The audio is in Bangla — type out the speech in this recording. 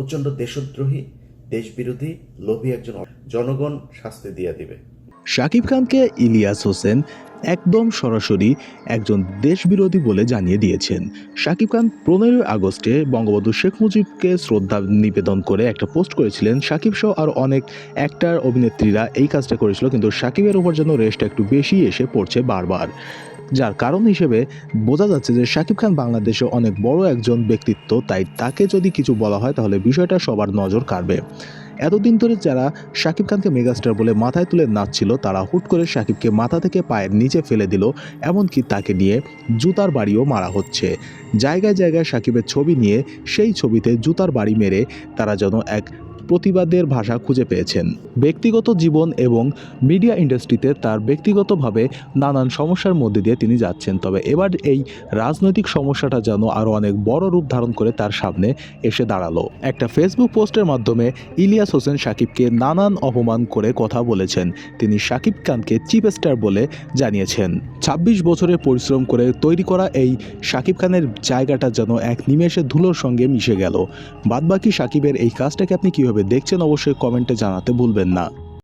প্রচণ্ড দেশদ্রোহী, দেশবিরোধী, লোভী একজন জনগণ শাস্তি দিয়ে দিবে। শাকিব খানকে ইলিয়াস হোসেন একদম সরাসরি একজন দেশবিরোধী বলে জানিয়ে দিয়েছেন। শাকিব খান পনেরোই আগস্টে বঙ্গবন্ধু শেখ মুজিবকে শ্রদ্ধা নিবেদন করে একটা পোস্ট করেছিলেন, শাকিব সহ আর অনেক অ্যাক্টার অভিনেত্রীরা এই কাজটা করেছিল, কিন্তু শাকিবের উপর যেন রেস্ট একটু বেশি এসে পড়ছে বারবার। যার কারণ হিসেবে বোঝা যাচ্ছে যে শাকিব খান বাংলাদেশে অনেক বড় একজন ব্যক্তিত্ব, তাই তাকে যদি কিছু বলা হয় তাহলে বিষয়টা সবার নজর কাড়বে। এতদিন ধরে যারা শাকিব খানকে মেগাস্টার বলে মাথায় তুলে নাচছিল, তারা হুট করে শাকিবকে মাথা থেকে পায়ের নিচে ফেলে দিল, এমনকি তাকে নিয়ে জুতার বাড়িও মারা হচ্ছে। জায়গায় জায়গায় শাকিবের ছবি নিয়ে সেই ছবিতে জুতার বাড়ি মেরে তারা যেন এক প্রতিবাদের ভাষা খুঁজে পেয়েছেন। ব্যক্তিগত জীবন এবং মিডিয়া ইন্ডাস্ট্রিতে তার ব্যক্তিগতভাবে নানান সমস্যার মধ্যে দিয়ে তিনি যাচ্ছেন। তবে এবার এই রাজনৈতিক সমস্যাটা যেন আরও অনেক বড় রূপ ধারণ করে তার সামনে এসে দাঁড়াল। একটা ফেসবুক পোস্টের মাধ্যমে ইলিয়াস হোসেন সাকিবকে নানান অপমান করে কথা বলেছেন। তিনি সাকিব খানকে চিফ স্টার বলে জানিয়েছেন। ২৬ বছরের পরিশ্রম করে তৈরি করা এই সাকিব খানের জায়গাটা যেন এক নিমেষে ধুলোর সঙ্গে মিশে গেল। বাদবাকি সাকিবের এই কাজটাকে আপনি কীভাবে দেখছেন অবশ্যই কমেন্টে জানাতে ভুলবেন না।